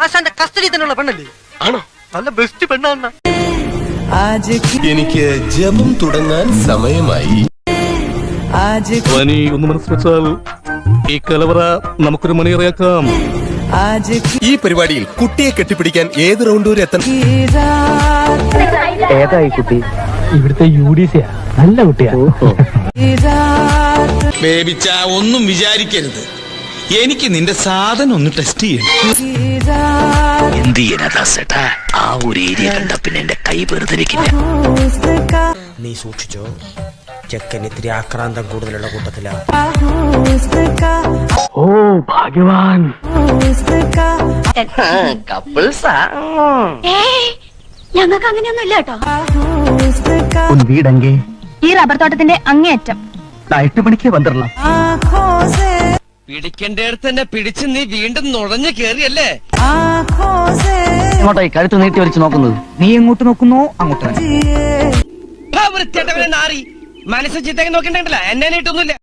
ആശാന്റെ കസ്റ്റഡി തന്നെയുള്ള പെണ്ണല്ലേ? ആണോ? നല്ല ബെസ്റ്റ് പെണ്ണാന്ന എനിക്ക് ജപം തുടങ്ങാൻ സമയമായി. ധ്വനി ഒന്ന് മനസ്സ് ഈ കലവറ നമുക്കൊരു മണിയറിയാക്കാം ഈ പരിപാടിയിൽ കുട്ടിയെ കെട്ടിപ്പിടിക്കാൻ ഏത് റൗണ്ട് വരെ എത്തണം? ഏതായി കുട്ടി? ഇവിടുത്തെ യു ഡി സി നല്ല കുട്ടിയാ. ബേബിച്ച ഒന്നും വിചാരിക്കരുത്. എനിക്ക് നിന്റെ സാധനം ഒന്ന് ടെസ്റ്റ് ചെയ്യണം എന്ത് ചെയ്യാനാ ആ ഒരു ഏരിയ എന്റെ കൈ വെറുതെനിക്കില്ല നീ സൂക്ഷിച്ചോ? ചെക്കൻ ഇത്തിരി ആക്രാന്തം കൂടുതലുള്ള കൂട്ടത്തിലാ. ഓ ഭാഗ്യവാൻ. കപ്പിൾസാ. ഞങ്ങൾക്ക് അങ്ങനെയൊന്നും ഇല്ല കേട്ടോ വീടങ്കേ. ഈ റബ്ബർ തോട്ടത്തിന്റെ അങ്ങേയറ്റം. എട്ട് മണിക്ക് വന്നിടണം. പിടിക്കേണ്ടടുത്ത് തന്നെ പിടിച്ച് നീ വീണ്ടും നുഴഞ്ഞു കേറിയല്ലേ? ഈ കഴുത്ത് നീട്ടി വലിച്ചു നോക്കുന്നത്. നീ എങ്ങോട്ട് നോക്കുന്നു അങ്ങോട്ട് ആ, വൃത്തികെട്ടവനെ നാറി. മനസ്സ് ചിത്തേക്ക് നോക്കണ്ടല്ല എന്നെ നീട്ടൊന്നുമില്ല.